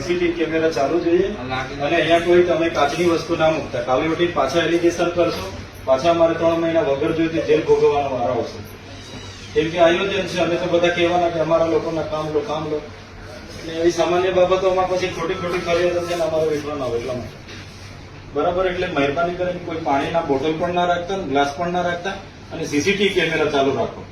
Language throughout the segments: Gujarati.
સીસીટીવી કેમેરા ચાલુ જોઈએ. અને અહીંયા કોઈ તમે કાચની વસ્તુ ના મૂકતા. કાલે ઉઠી પાછા એલિગેશન કરશો. પાછા અમારે ત્રણ મહિના વગર જોઈએ જેલ ભોગવવાનો વારો આવશે. કેમ કે આયોજન છે. અમે તો બધા કહેવાના કે અમારા લોકોના કામ લો કામ લો. એટલે એવી સામાન્ય બાબતોમાં પછી ખોટી ખોટી ફરિયાદો છે ને અમારો વિશ્વાસ આવે એટલા માટે. બરાબર? એટલે મહેરબાની કરીને કોઈ પાણીના બોટલ પણ ના રાખતા, ગ્લાસ પણ ના રાખતા અને સીસીટીવી કેમેરા ચાલુ રાખો.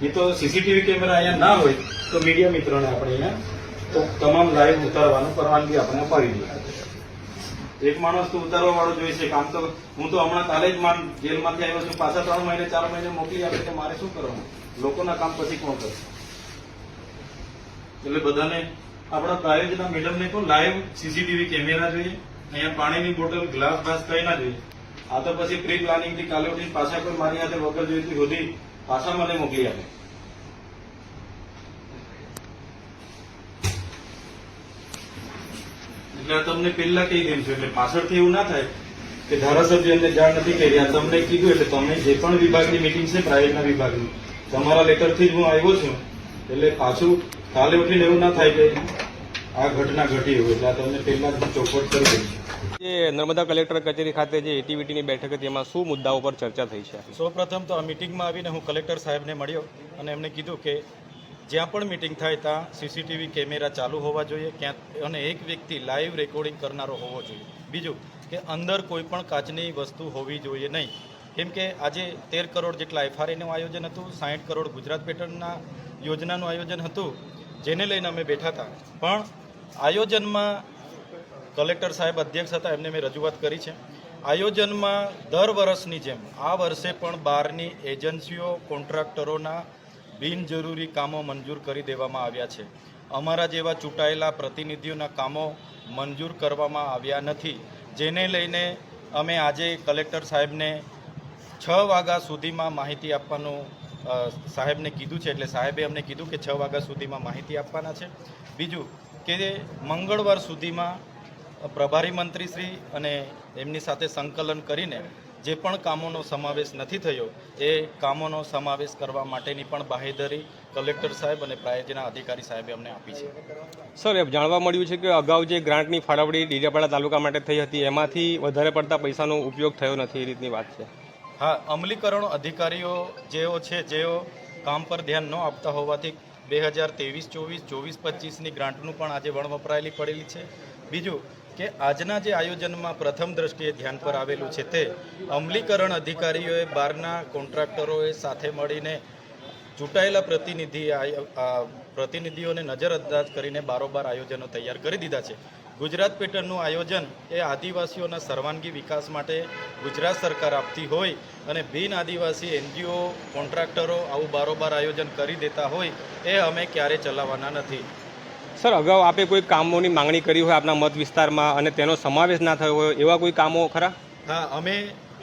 નહીં તો સીસીટીવી કેમેરા અહીંયા ના હોય તો મીડિયા મિત્રોને આપણે અહીંયા તો તમામ લાઈવ ઉતારવાનું પરવાનગી આપણને અપાવી ગઈ એક માણસ તો ઉતારવા વાળો જોઈશે કામ તો હું તો હમણાં કાલે જ માન જેલમાંથી આવ્યો છું. પાછા ત્રણ મહિને, ચાર મહિને મોકલી આપે તો મારે શું કરવાનું? લોકોના કામ પછી કોણ કરશે એટલે બધાને આપણા પ્રાયોજના મેડમને કહો લાઈવ સીસીટીવી કેમેરા જોઈએ. અહીંયા પાણીની બોટલ, ગ્લાસ ગ્લાસ કઈ ના જોઈએ. આ તો પછી પ્રી પ્લાનિંગથી કાલે ઉઠીને પાછા કોઈ મારી હાથે વગર જોઈતી હોતી પાછા મને મોકલી આપે. એટલે તમને પહેલા કહી દઉં છું એટલે પાછળથી એવું ના થાય કે ધારાસભ્યને જાણ નથી કરી. આ તમને કીધું એટલે તમે જે પણ વિભાગની મિટિંગ છે પ્રાઇવેટના વિભાગની તમારા લેટરથી જ હું આવ્યો છું. એટલે પાછું કાલે ઉઠીને એવું ના થાય કે આ ઘટના ઘટી હોય. એટલે આ તમને પહેલા જ ચોખવટ કરી દઉં છું જે નર્મદા કલેક્ટર કચેરી ખાતે જે એટીવીટીની બેઠક હતી એમાં શું મુદ્દાઓ પર ચર્ચા થઈ છે? સૌપ્રથમ તો આ મિટિંગમાં આવીને હું કલેક્ટર સાહેબને મળ્યો અને એમને કીધું કે જ્યાં પણ મિટિંગ થાય ત્યાં સીસીટીવી કેમેરા ચાલુ હોવા જોઈએ, ક્યાં અને એક વ્યક્તિ લાઈવ રેકોર્ડિંગ કરનારો હોવો જોઈએ. બીજું કે અંદર કોઈ પણ કાચની વસ્તુ હોવી જોઈએ નહીં. કેમ કે આજે તેર કરોડ જેટલા એફઆરએનું આયોજન હતું, સાહીઠ કરોડ ગુજરાત પેટર્નના યોજનાનું આયોજન હતું, જેને લઈને અમે બેઠા હતા. પણ આયોજનમાં કલેક્ટર સાહેબ અધ્યક્ષ હતા, એમને મેં રજૂઆત કરી છે. આયોજનમાં દર વર્ષની જેમ, આ વર્ષે પણ બહારની એજન્સીઓ, કોન્ટ્રાક્ટરોના બિનજરૂરી કામો મંજૂર કરી દેવામાં આવ્યા છે. અમારા જેવા ચૂંટાયેલા પ્રતિનિધિઓના કામો મંજૂર કરવામાં આવ્યા નથી. જેને લઈને અમે આજે કલેક્ટર સાહેબને છ વાગ્યા સુધીમાં માહિતી આપવાનું સાહેબને કીધું છે. એટલે સાહેબે અમને કીધું કે છ વાગ્યા સુધીમાં માહિતી આપવાના છે. બીજું કે મંગળવાર સુધીમાં પ્રભારી મંત્રીશ્રી અને એમની સાથે સંકલન કરીને જે પણ કામોનો સમાવેશ નથી થયો એ કામોનો સમાવેશ કરવા માટેની પણ બાહેધરી કલેક્ટર સાહેબ અને પ્રાયોજના અધિકારી સાહેબે અમને આપી છે. સર એ જાણવા મળ્યું છે કે અગાઉ જે ગ્રાન્ટની ફાળવણી ડીજાપાડા તાલુકા માટે થઈ હતી એમાંથી વધારે પડતા પૈસાનો ઉપયોગ થયો નથી એ રીતની વાત છે. હા અમલીકરણ અધિકારીઓ જેઓ છે જેઓ કામ પર ધ્યાન ન આપતા હોવાથી બે હજાર ત્રેવીસ ચોવીસ ચોવીસ પચીસની ગ્રાન્ટનું પણ આજે વણ વપરાયેલી પડેલી છે. બીજું કે આજના જે આયોજનમાં પ્રથમ દ્રષ્ટિએ ધ્યાન પર આવેલું છે તે અમલીકરણ અધિકારીઓએ બહારના કોન્ટ્રાક્ટરોએ સાથે મળીને ચૂંટાયેલા પ્રતિનિધિ પ્રતિનિધિઓને નજરઅંદાજ કરીને બારોબાર આયોજનો તૈયાર કરી દીધા છે. ગુજરાત પેટર્નનું આયોજન એ આદિવાસીઓના સર્વાંગી વિકાસ માટે ગુજરાત સરકાર આપતી હોય અને બિન આદિવાસી એનજીઓ, કોન્ટ્રાક્ટરો આવું બારોબાર આયોજન કરી દેતા હોય, એ અમે ક્યારે ચલાવવાના નથી. સર, અગાઉ આપે કોઈ કામોની માંગણી કરી હોય આપના મત વિસ્તારમાં અને તેનો સમાવેશ ના થયો હોય, એવા કોઈ કામો ખરા? હા, અમે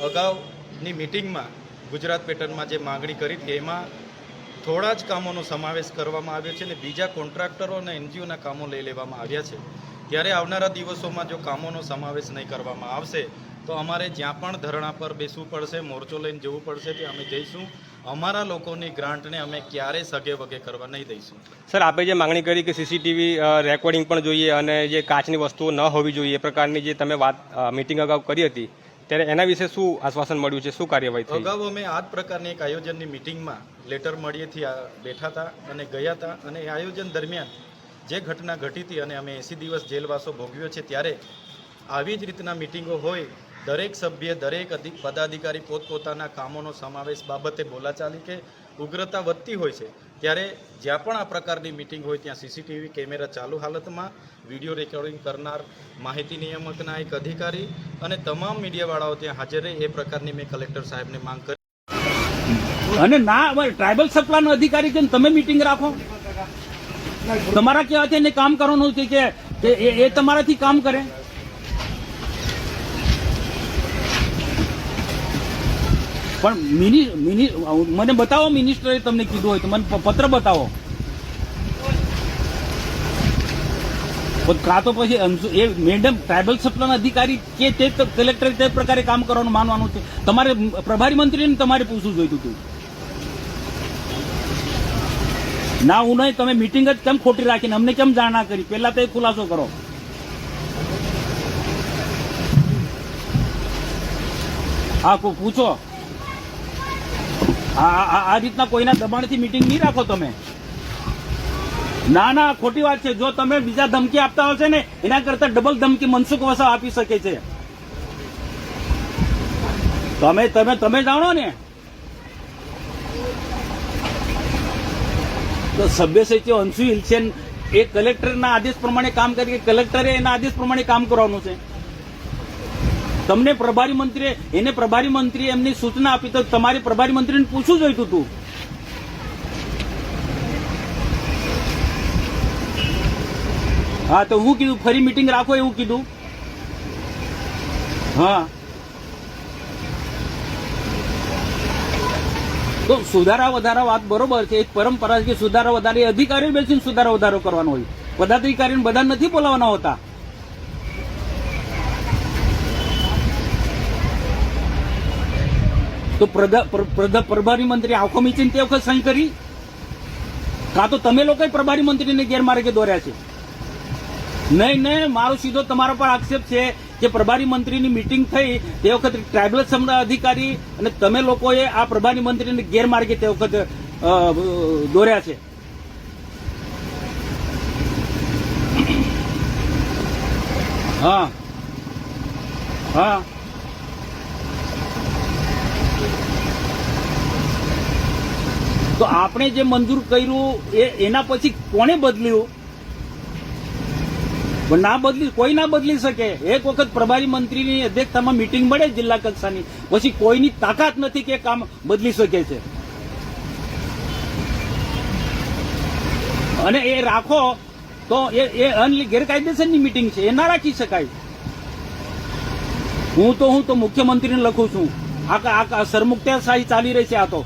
અગાઉની મિટિંગમાં ગુજરાત પેટર્નમાં જે માંગણી કરી હતી, એમાં થોડા જ કામોનો સમાવેશ કરવામાં આવ્યો છે અને બીજા કોન્ટ્રાક્ટરો અને એનજીઓના કામો લઈ લેવામાં આવ્યા છે. ત્યારે આવનારા દિવસોમાં જો કામોનો સમાવેશ નહીં કરવામાં આવશે, તો અમારે જ્યાં પણ ધરણા પર બેસવું પડશે, મોરચો લઈને જવું પડશે, ત્યાં અમે જઈશું. અમારા લોકોની ગ્રાન્ટને અમે ક્યારે સગે વગે કરવા નહીં દઈશું. સર આપે જે માંગણી કરી કે સીસીટીવી રેકોર્ડિંગ પણ જોઈએ અને જે કાચની વસ્તુઓ ન હોવી જોઈએ એ પ્રકારની જે તમે વાત મિટિંગ અગાઉ કરી હતી ત્યારે એના વિશે શું આશ્વાસન મળ્યું છે? શું કાર્યવાહી થઈ? અગાઉ અમે આ જ પ્રકારની એક આયોજનની મિટિંગમાં લેટર મળીએથી આ બેઠા હતા અને ગયા હતા અને એ આયોજન દરમિયાન જે ઘટના ઘટી હતી અને અમે એંસી દિવસ જેલવાસો ભોગવ્યો છે ત્યારે આવી જ રીતના મિટિંગો હોય દરેક સભ્ય, દરેક અધિક, પદાધિકારી પોતપોતાના કામોનો સમાવેશ બાબતે બોલાચાલી કે ઉગ્રતા વધતી હોય છે, ત્યારે જ્યાં પણ આ પ્રકારની મિટિંગ હોય ત્યાં સીસીટીવી કેમેરા ચાલુ હાલતમાં, વીડિયો રેકોર્ડિંગ કરનાર માહિતી નિયામકના એક અધિકારી અને તમામ મીડિયાવાળાઓ ત્યાં હાજર રહે, એ પ્રકારની મેં કલેક્ટર સાહેબને માંગ કરી. અને ના ટ્રાઇબલ સપ્લાયનો અધિકારી છે તમે મીટિંગ રાખો. તમારા કહેવાથી એને કામ કરવાનું છે કે એ તમારાથી કામ કરે. પણ મિનિ મિનિ, મને બતાવો મિનિસ્ટરે તમને કીધું હોય તો મને પત્ર બતાવો. કાં તો પછી એ મેડમ ટ્રાઇબલ સપ્લાયના અધિકારી કે તે કલેક્ટરે તે પ્રકારે કામ કરવાનું માનવાનું છે? તમારે પ્રભારી મંત્રીને તમારે પૂછવું જોઈતું હતું. ના, હું નહીં, તમે મિટિંગ જ કેમ ખોટી રાખીને? અમને કેમ જાણ ના કરી? પહેલા તો એ ખુલાસો કરો. હા પૂછો? આ રીતના કોઈના દબાણથી મિટિંગ નહીં રાખો તમે. ના ના, ખોટી વાત છે. જો તમે બીજા ધમકી આપતા હશે ને, એના કરતા ડબલ ધમકી મનસુખ વસાવ આપી શકે છે. તમે તમે તમે જાણો ને. તો સભ્ય સચિવ અંશુ હિલસેન એ કલેક્ટરના આદેશ પ્રમાણે કામ કરી, કલેક્ટરે એના આદેશ પ્રમાણે કામ કરવાનું છે. તમને પ્રભારી મંત્રીએ, એને પ્રભારી મંત્રીએ એમની સૂચના આપી તો તમારે પ્રભારી મંત્રીને પૂછવું જોઈતું હતું હા, તો હું કીધું, ફરી મિટિંગ રાખો એવું કીધું. હા. તો સુધારા વધારા વાત બરોબર છે, એક પરંપરા છે કે સુધારા વધારે અધિકારી બેસીને સુધારા વધારો કરવાનો હોય. પદાધિકારીને બધા નથી બોલાવવાના હોતા. તો પ્રભારી મંત્રી આખો મીચીને તે વખત સહી કરી? કાં તો તમે લોકોએ પ્રભારી મંત્રીને ગેરમાર્ગે દોર્યા છે? નહીં નહીં, મારો સીધો તમારા પર આક્ષેપ છે કે પ્રભારી મંત્રીની મીટિંગ થઈ, તે વખતે ટ્રાઇબલ અધિકારી અને તમે લોકોએ આ પ્રભારી મંત્રીને ગેરમાર્ગે તે વખત દોર્યા છે. હા. હા. તો આપણે જે મંજૂર કર્યું એ એના પછી કોણે બદલ્યું? ના બદલી કોઈ ના બદલી શકે. એક વખત પ્રભારી મંત્રીની અધ્યક્ષતામાં મિટિંગ મળે જિલ્લા કક્ષાની. પછી કોઈની તાકાત નથી કે કામ બદલી શકે છે. અને એ રાખો તો એ એ અનલી ગેરકાયદેસરની મીટિંગ છે. એ ના રાખી શકાય. હું તો હું તો મુખ્યમંત્રીને લખું છું. આ આ ચાલી રહી છે આ તો.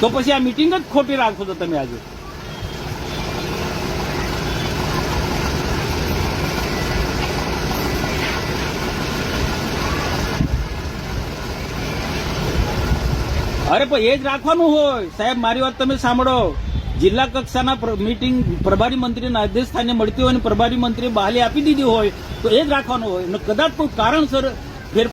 તો પછી આ મીટિંગ જ ખોટી રાખો છો તમે આજે. અરે પણ એ જ રાખવાનું હોય. સાહેબ, મારી વાત તમે સાંભળો. જિલ્લા કક્ષાના મીટિંગ પ્રભારી મંત્રીના અધ્યક્ષ સ્થાને મળતી હોય અને પ્રભારી મંત્રીએ બહાલી આપી દીધી હોય, તો એ જ રાખવાનું હોય. અને કદાચ કોઈ કારણસર